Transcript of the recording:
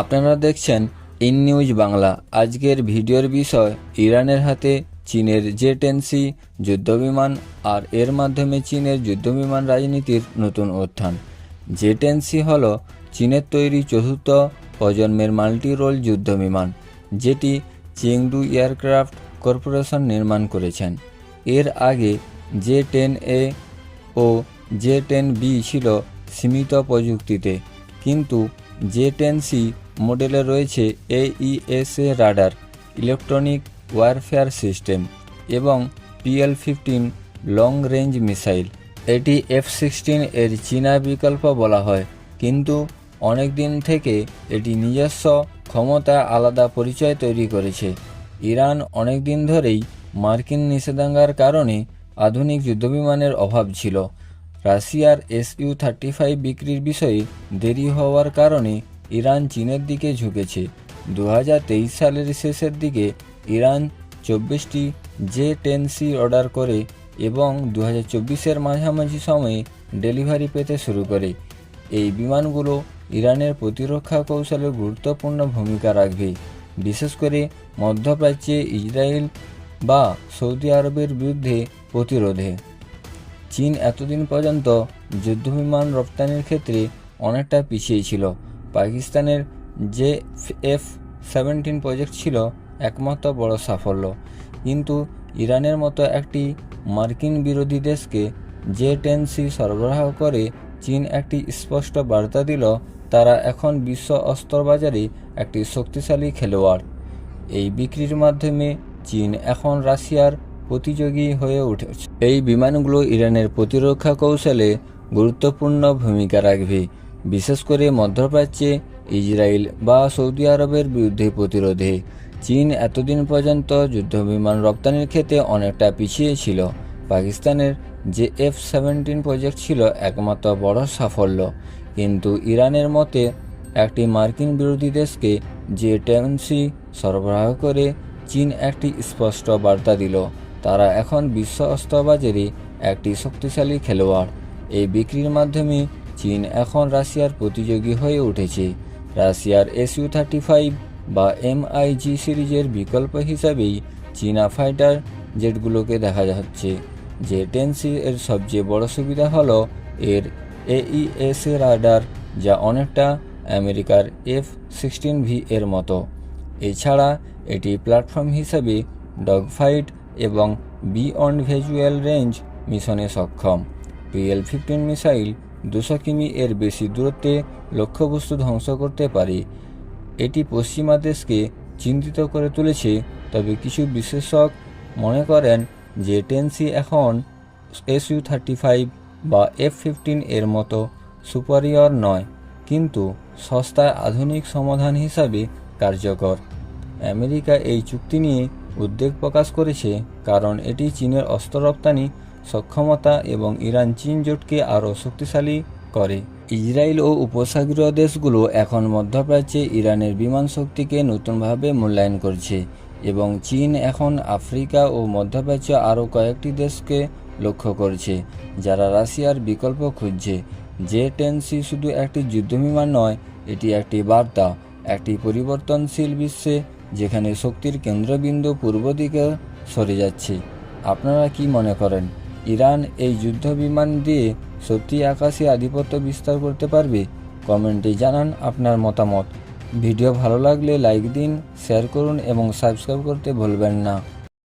আপনারা দেখছেন in news Bangla. আজকের ভিডিওর বিষয়, ইরানের হাতে চীনের জে টেন সি যুদ্ধবিমান আর এর মাধ্যমে চীনের যুদ্ধবিমান রাজনীতির নতুন উত্থান। জে টেন সি হল চীনের তৈরি চতুর্থ প্রজন্মের মাল্টি রোল যুদ্ধবিমান, যেটি চেংডু এয়ারক্রাফট কর্পোরেশন নির্মাণ করেছেন। এর আগে J ten A O J ten B ছিল সীমিত প্রযুক্তিতে, কিন্তু জে টেন সি মডেলে রয়েছে AESA radar, electronic warfare system এবং PL fifteen long range missile. এটি এফ সিক্সটিন এর চীনা বিকল্প বলা হয়, কিন্তু অনেক দিন থেকে এটি নিজস্ব ক্ষমতা আলাদা পরিচয় তৈরি করেছে। ইরান অনেক দিন ধরেই মার্কিন নিষেধাজ্ঞার কারণে আধুনিক যুদ্ধবিমানের অভাব ছিল। রাশিয়ার এস ইউ থার্টি ফাইভ বিক্রির বিষয়ে দেরি হওয়ার কারণে ইরান চীনের দিকে ঝুঁকেছে। দু হাজার তেইশ সালের শেষের দিকে ইরান চব্বিশটি জে টেন সি অর্ডার করে এবং দু হাজার মাঝামাঝি সময়ে ডেলিভারি পেতে শুরু করে। এই বিমানগুলো ইরানের প্রতিরক্ষা কৌশলে গুরুত্বপূর্ণ ভূমিকা রাখবে। বিশেষ করে মধ্যপ্রাচ্যে ইসরায়েল বা সৌদি আরবের বিরুদ্ধে প্রতিরোধে। চীন এতদিন পর্যন্ত যুদ্ধবিমান রপ্তানির ক্ষেত্রে অনেকটা পিছিয়ে ছিল। পাকিস্তানের যে এফ সেভেন্টিন প্রজেক্ট ছিল একমাত্র বড় সাফল্য। কিন্তু ইরানের মতো একটি মার্কিন বিরোধী দেশকে জে টেন সি সরবরাহ করে চীন একটি স্পষ্ট বার্তা দিল, তারা এখন বিশ্ব অস্ত্র বাজারে একটি শক্তিশালী খেলোয়াড়। এই বিক্রির মাধ্যমে চীন এখন রাশিয়ার প্রতিযোগী হয়ে উঠেছে। এই বিমানগুলো ইরানের প্রতিরক্ষা কৌশলে গুরুত্বপূর্ণ ভূমিকা রাখবে। বিশেষ করে মধ্যপ্রাচ্যে ইসরায়েল বা সৌদি আরবের বিরুদ্ধে প্রতিরোধে। চীন এতদিন পর্যন্ত যুদ্ধবিমান রপ্তানির ক্ষেত্রে অনেকটা পিছিয়ে ছিল। পাকিস্তানের যে এফ সেভেন্টিন প্রজেক্ট ছিল একমাত্র বড় সাফল্য। কিন্তু ইরানের মতে, একটি মার্কিন বিরোধী দেশকে যে টেনসি সরবরাহ করে চীন একটি স্পষ্ট বার্তা দিল। তারা এখন বিশ্ব অস্ত্রবাজারে একটি শক্তিশালী খেলোয়াড়। এই বিক্রির মাধ্যমে চীন এখন রাশিয়ার প্রতিযোগী হয়ে উঠেছে। রাশিয়ার এসইউ থার্টি ফাইভ বা এমআইজি সিরিজের বিকল্প হিসাবেই চীনা ফাইটার জেটগুলোকে দেখা যাচ্ছে। যে টেনসি এর সবচেয়ে বড় সুবিধা হল এর এইএসএ রাডার, যা অনেকটা আমেরিকার এফ সিক্সটিন ভি এর মতো। এছাড়া এটি প্ল্যাটফর্ম হিসাবে ডগফাইট এবং বিয়ন্ড ভিজুয়াল রেঞ্জ মিশনে সক্ষম। পিএল ফিফটিন মিসাইল দুশো কিমি এর বেশি দূরত্বে লক্ষ্যবস্তু ধ্বংস করতে পারে। এটি পশ্চিমা দেশকে চিন্তিত করে তুলেছে, তবে কিছু বিশ্লেষক মনে করেন যে টেনসি এখন এসইউ থার্টি ফাইভ বা এফ ফিফটিন এর মতো সুপারিয়র নয়, কিন্তু সস্তায় আধুনিক সমাধান হিসাবে কার্যকর। আমেরিকা এই চুক্তি নিয়ে উদ্বেগ প্রকাশ করেছে কারণ এটি চীনের অস্ত্র রপ্তানি, সক্ষমতা এবং ইরান চীন জোটকে আরও শক্তিশালী করে। ইসরায়েল ও উপসাগরীয় দেশগুলো এখন মধ্যপ্রাচ্যে ইরানের বিমান শক্তিকে নতুনভাবে মূল্যায়ন করছে এবং চীন এখন আফ্রিকা ও মধ্যপ্রাচ্য আরও কয়েকটি দেশকে লক্ষ্য করছে, যারা রাশিয়ার বিকল্প খুঁজছে। জে টেন সি শুধু একটি যুদ্ধবিমান নয়, এটি একটি বার্তা, একটি পরিবর্তনশীল বিশ্বে যেখানে শক্তির কেন্দ্রবিন্দু পূর্ব দিকে সরে যাচ্ছে। আপনারা কি মনে করেন, ইরান এই যুদ্ধ বিমান দিয়ে সত্যি আকাশে আধিপত্য বিস্তার করতে পারবে? কমেন্টে জানান আপনার মতামত। ভিডিও ভালো লাগলে লাইক দিন, শেয়ার করুন এবং সাবস্ক্রাইব করতে ভুলবেন না।